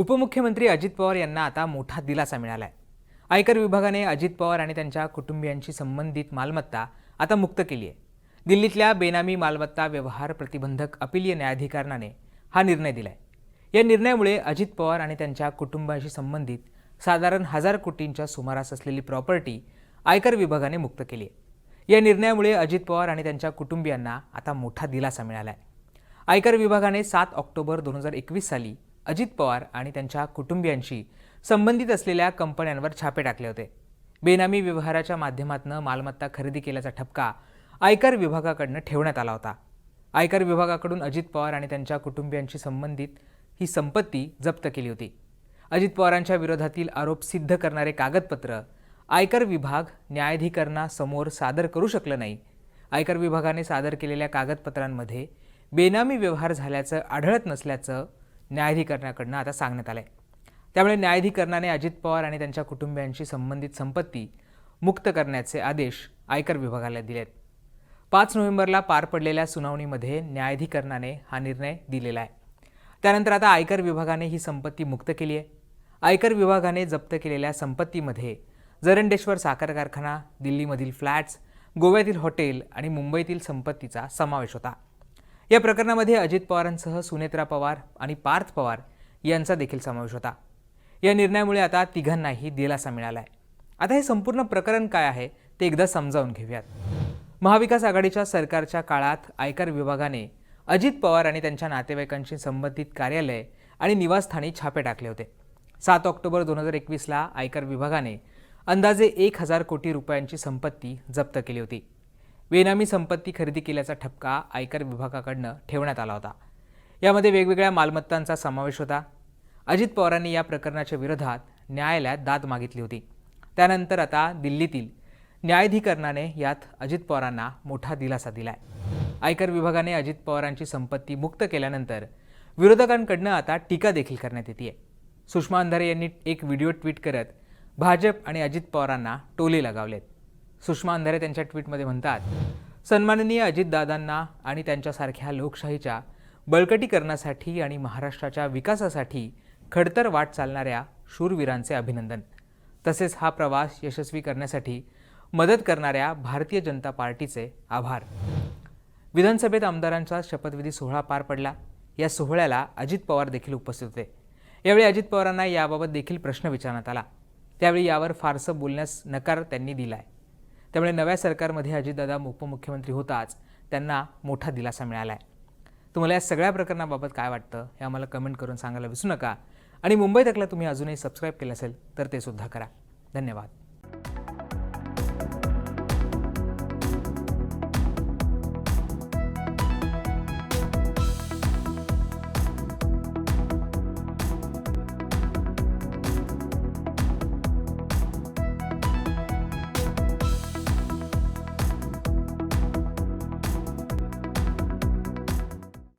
उपमुख्यमंत्री अजित पवार यांना आता मोठा दिलासा मिळाला आहे आयकर विभागाने अजित पवार आणि त्यांच्या कुटुंबियांशी संबंधित मालमत्ता आता मुक्त केली आहे. दिल्लीतल्या बेनामी मालमत्ता व्यवहार प्रतिबंधक अपिलीय न्यायाधिकरणाने हा निर्णय दिलाय. या निर्णयामुळे अजित पवार आणि त्यांच्या कुटुंबाशी संबंधित साधारण हजार कोटींच्या सुमारास असलेली प्रॉपर्टी आयकर विभागाने मुक्त केली आहे. या निर्णयामुळे अजित पवार आणि त्यांच्या कुटुंबियांना आता मोठा दिलासा मिळाला आहे आयकर विभागाने सात ऑक्टोबर दोन हजार एकवीस साली अजित पवार आणि त्यांच्या कुटुंबियांशी संबंधित असलेल्या कंपन्यांवर छापे टाकले होते. बेनामी व्यवहाराच्या माध्यमातून मालमत्ता खरेदी केल्याचा ठपका आयकर विभागाकडनं ठेवण्यात आला होता. आयकर विभागाकडून अजित पवार आणि त्यांच्या कुटुंबियांशी संबंधित ही संपत्ती जप्त केली होती. अजित पवारांच्या विरोधातील आरोप सिद्ध करणारे कागदपत्र आयकर विभाग न्यायाधिकरणासमोर सादर करू शकलं नाही. आयकर विभागाने सादर केलेल्या कागदपत्रांमध्ये बेनामी व्यवहार झाल्याचं आढळत नसल्याचं न्यायाधिकरणाकडनं आता सांगण्यात आलं आहे त्यामुळे न्यायाधिकरणाने अजित पवार आणि त्यांच्या कुटुंबियांशी संबंधित संपत्ती मुक्त करण्याचे आदेश आयकर विभागाला दिले आहेत पाच नोव्हेंबरला पार पडलेल्या सुनावणीमध्ये न्यायाधिकरणाने हा निर्णय दिलेला आहे. त्यानंतर आता आयकर विभागाने ही संपत्ती मुक्त केली आहे. आयकर विभागाने जप्त केलेल्या संपत्तीमध्ये जरंडेश्वर साखर कारखाना दिल्लीमधील फ्लॅट्स गोव्यातील हॉटेल आणि मुंबईतील संपत्तीचा समावेश होता. या प्रकरणामध्ये अजित पवारांसह सुनेत्रा पवार आणि पार्थ पवार यांचा देखील समावेश होता. या निर्णयामुळे आता तिघांनाही दिलासा मिळाला आहे आता हे संपूर्ण प्रकरण काय आहे ते एकदा समजावून घेऊयात. महाविकास आघाडीच्या सरकारच्या काळात आयकर विभागाने अजित पवार आणि त्यांच्या नातेवाईकांशी संबंधित कार्यालय आणि निवासस्थानी छापे टाकले होते. सात ऑक्टोबर दोन हजार एकवीसला आयकर विभागाने अंदाजे एक हजार कोटी रुपयांची संपत्ती जप्त केली होती. बेनामी संपत्ती खरेदी केल्याचा ठपका आयकर विभागाकडनं ठेवण्यात आला होता. यामध्ये वेगवेगळ्या मालमत्तांचा समावेश होता. अजित पवारांनी या प्रकरणाच्या विरोधात न्यायालयात दाद मागितली होती. त्यानंतर आता दिल्लीतील न्यायाधिकरणाने यात अजित पवारांना मोठा दिलासा दिलाय. आयकर विभागाने अजित पवारांची संपत्ती मुक्त केल्यानंतर विरोधकांकडनं आता टीका देखील करण्यात येते सुषमा अंधारे यांनी एक व्हिडिओ ट्विट करत भाजप आणि अजित पवारांना टोले लगावलेत. सुषमा अंधारे त्यांच्या ट्विटमध्ये म्हणतात सन्माननीय अजितदादांना आणि त्यांच्यासारख्या लोकशाहीच्या बळकटीकरणासाठी आणि महाराष्ट्राच्या विकासासाठी खडतर वाट चालणाऱ्या शूरवीरांचे अभिनंदन. तसेच हा प्रवास यशस्वी करण्यासाठी मदत करणाऱ्या भारतीय जनता पार्टीचे आभार. विधानसभेत आमदारांचा शपथविधी सोहळा पार पडला. या सोहळ्याला अजित पवार देखील उपस्थित होते. यावेळी अजित पवारांना याबाबत देखील प्रश्न विचारण्यात आला. त्यावेळी यावर फारसं बोलण्यास नकार त्यांनी दिलाय. त्यामुळे नव्या सरकारमध्ये अजितदादा उपमुख्यमंत्री होताच त्यांना मोठा दिलासा मिळाला आहे तुम्हाला या सगळ्या प्रकरणाबाबत काय वाटतं हे आम्हाला कमेंट करून सांगायला विसरू नका. आणि मुंबई तकला तुम्ही अजूनही सबस्क्राईब केलं असेल तर ते सुद्धा करा. धन्यवाद.